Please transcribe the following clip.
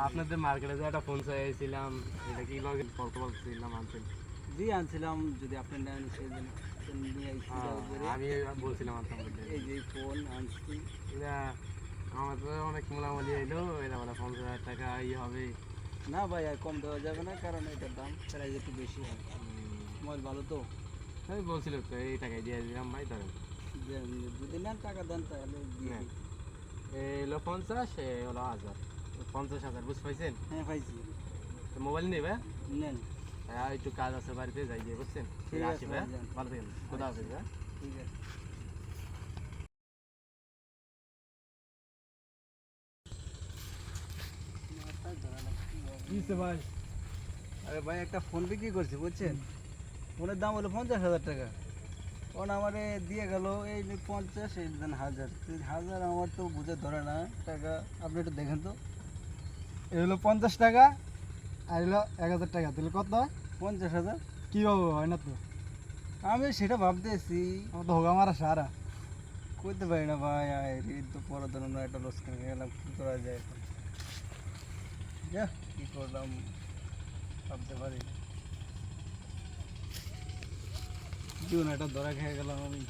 আপনাদের মার্কেটে যে একটা ফোন চাইছিলাম এটা কি লগে বলতে বলছিলাম আনছেন? জি আনছিলাম যদি আপনি নেন হ্যাঁ। আমি বলছিলাম বলতে এই যে ফোন আনছি। এটা আমার তো অনেক মোলামুলি এলো এটা বলে পঞ্চাশ হাজার টাকা ই হবে। না ভাই আর কম দেওয়া যাবে না কারণ এটার দাম প্রাইস একটু বেশি হয়। মোবাইল ভালো তো? আমি বলছিল তো এই টাকায় দিয়ে দিলাম ভাই ধরেন। যদি নেন টাকা দেন তাহলে দিয়ে। এই হলো পঞ্চাশ এ হলো হাজার। পঞ্চাশ হাজার বুঝতে পাইছেন? হ্যাঁ পাইছি। মোবাইল নেবে নেন। হ্যাঁ একটু কাজ আছে বাড়িতে যাই গিয়ে বুঝছেন? আসি ভাই ভালো থাকেন কোথা আছে ভাই ঠিক আছে। ভাই? আরে ভাই একটা ফোন বিক্রি করছি বুঝছেন? ফোনের দাম হলো পঞ্চাশ হাজার টাকা। ফোন আমারে দিয়ে গেল এই পঞ্চাশ এই দেন হাজার। হাজার আমার তো বুঝে ধরে না টাকা আপনি একটু দেখেন তো। এই হলো পঞ্চাশ টাকা আর হলো এক হাজার টাকা তাহলে কত হয়? পঞ্চাশ হাজার। কীভাবে হয় না তো? আমি সেটা ভাবতেছি। আমার তো হোগা মারা সারা। করতে পারি না ভাই রে তো পরের ধরুন একটা লস কিনে গেলাম কী করা যায় যা কী করলাম ভাবতে পারি জীবন একটা ধরা খেয়ে গেলাম আমি।